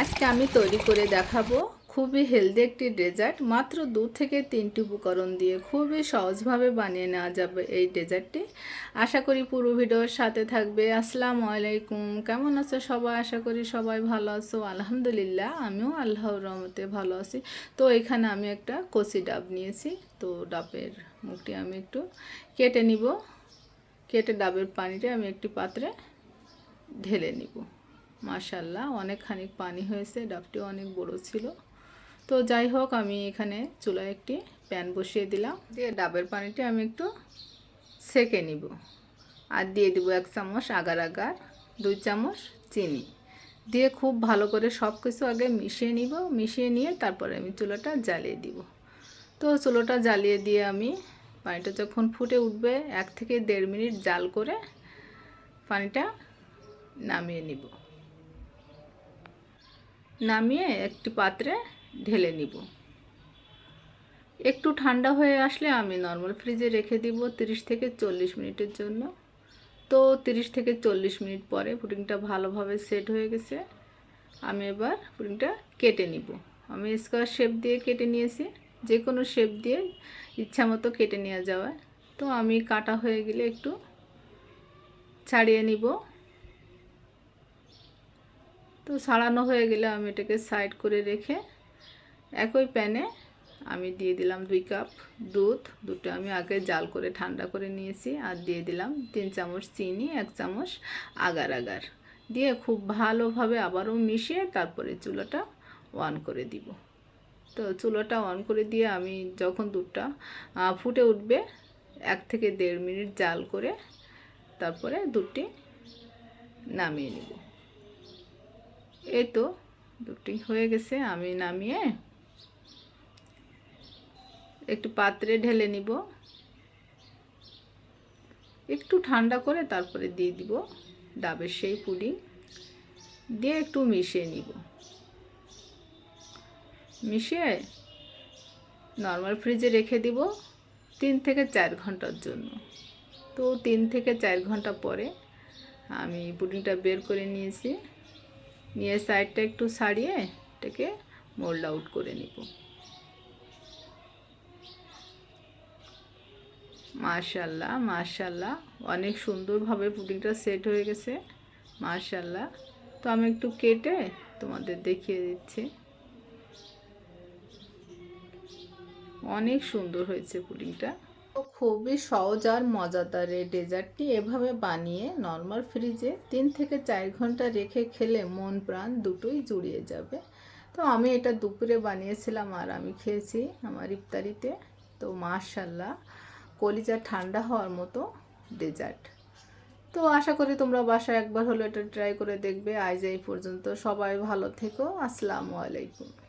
আজকে আমি তৈরি করে দেখাবো খুবই হেলদি একটি ডেজার্ট। মাত্র দু থেকে তিনটি উপকরণ দিয়ে খুবই সহজভাবে বানিয়ে নেওয়া যাবে এই ডেজার্টটি। আশা করি পুরো ভিডিওর সাথে থাকবে। আসসালামু আলাইকুম। কেমন আছো সবাই? আশা করি সবাই ভালো আছো। আলহামদুলিল্লাহ, আমিও আল্লাহর রহমতে ভালো আছি। তো এখানে আমি একটা কচি ডাব নিয়েছি। তো ডাবের মুখটি আমি একটু কেটে নিব। কেটে ডাবের পানিটা আমি একটি পাত্রে ঢেলে নিব। মাশাল্লাহ অনেকখানি পানি হয়েছে ডাবটি অনেক বড় ছিল। তো যাই হোক, আমি এখানে চুলায় একটি প্যান বসিয়ে দিলাম। দিয়ে ডাবের পানিটি আমি একটু সেকে নিব। আর দিয়ে দিব এক চামচ আগার আগার, দুই চামচ চিনি। দিয়ে খুব ভালো করে সব কিছু আগে মিশিয়ে নিব, মিশিয়ে নিয়ে তারপরে আমি চুলাটা জ্বালিয়ে দিব। তো চুলোটা জ্বালিয়ে দিয়ে আমি পানিটা যখন ফুটে উঠবে, এক থেকে দেড় মিনিট জাল করে পানিটা নামিয়ে নিব। নামিয়ে একটি পাত্রে ঢেলে নিব। একটু ঠান্ডা হয়ে আসলে আমি নর্মাল ফ্রিজে রেখে দিব 30 থেকে চল্লিশ মিনিটের জন্য। তো 30 থেকে চল্লিশ মিনিট পরে পুডিংটা ভালোভাবে সেট হয়ে গেছে। আমি এবার পুডিংটা কেটে নিব। আমি স্কোয়ার শেপ দিয়ে কেটে নিয়েছি। যে কোনো শেপ দিয়ে ইচ্ছা মতো কেটে নেওয়া যাওয়া তো আমি কাটা হয়ে গেলে একটু ছাড়িয়ে নিব। তো ছাড়ানো হয়ে গেলে আমি এটাকে সাইড করে রেখে একই প্যানে আমি দিয়ে দিলাম দুই কাপ দুধ। দুটো আমি আগে জাল করে ঠান্ডা করে নিয়েছি আর দিয়ে দিলাম তিন চামচ চিনি, এক চামচ আগার আগার। দিয়ে খুব ভালোভাবে আবারও মিশিয়ে তারপরে চুলাটা অন করে দিব। তো চুলাটা অন করে দিয়ে আমি যখন দুধটা ফুটে উঠবে, এক থেকে দেড় মিনিট জাল করে তারপরে দুধটি নামিয়ে নিব। এই তো, দুটি হয়ে গেছে, আমি নামিয়ে একটু পাত্রে ঢেলে নিব। একটু ঠান্ডা করে তারপরে দিয়ে দিব ডাবের সেই পুডিং। দিয়ে একটু মিশিয়ে নিব। মিশিয়ে নর্মাল ফ্রিজে রেখে দিব তিন থেকে চার ঘণ্টার জন্য। তো তিন থেকে চার ঘণ্টা পরে আমি পুডিংটা বের করে নিয়েছি। নিয়ে সাইডটা একটু সারিয়ে এটাকে মোল্ড আউট করে নিব। মাশাল্লাহ মাশাল্লাহ। অনেক সুন্দরভাবে পুডিংটা সেট হয়ে গেছে। মাশাল্লাহ। তো আমি একটু কেটে তোমাদের দেখিয়ে দিচ্ছি। অনেক সুন্দর হয়েছে পুডিংটা। খুবই সহজ আর মজাদার এই ডেজার্টটি এভাবে বানিয়ে নর্মাল ফ্রিজে তিন থেকে চার ঘণ্টা রেখে খেলে মন প্রাণ দুটোই জুড়িয়ে যাবে। তো আমি এটা দুপুরে বানিয়েছিলাম আর আমি খেয়েছি আমার ইফতারিতে। তো মাশাল্লাহ কলিজা ঠান্ডা হওয়ার মতো ডেজার্ট। তো আশা করি তোমরা বাসায় একবার হলো এটা ট্রাই করে দেখবে। আজ এই পর্যন্ত সবাই ভালো থেকো। আসসালামু আলাইকুম।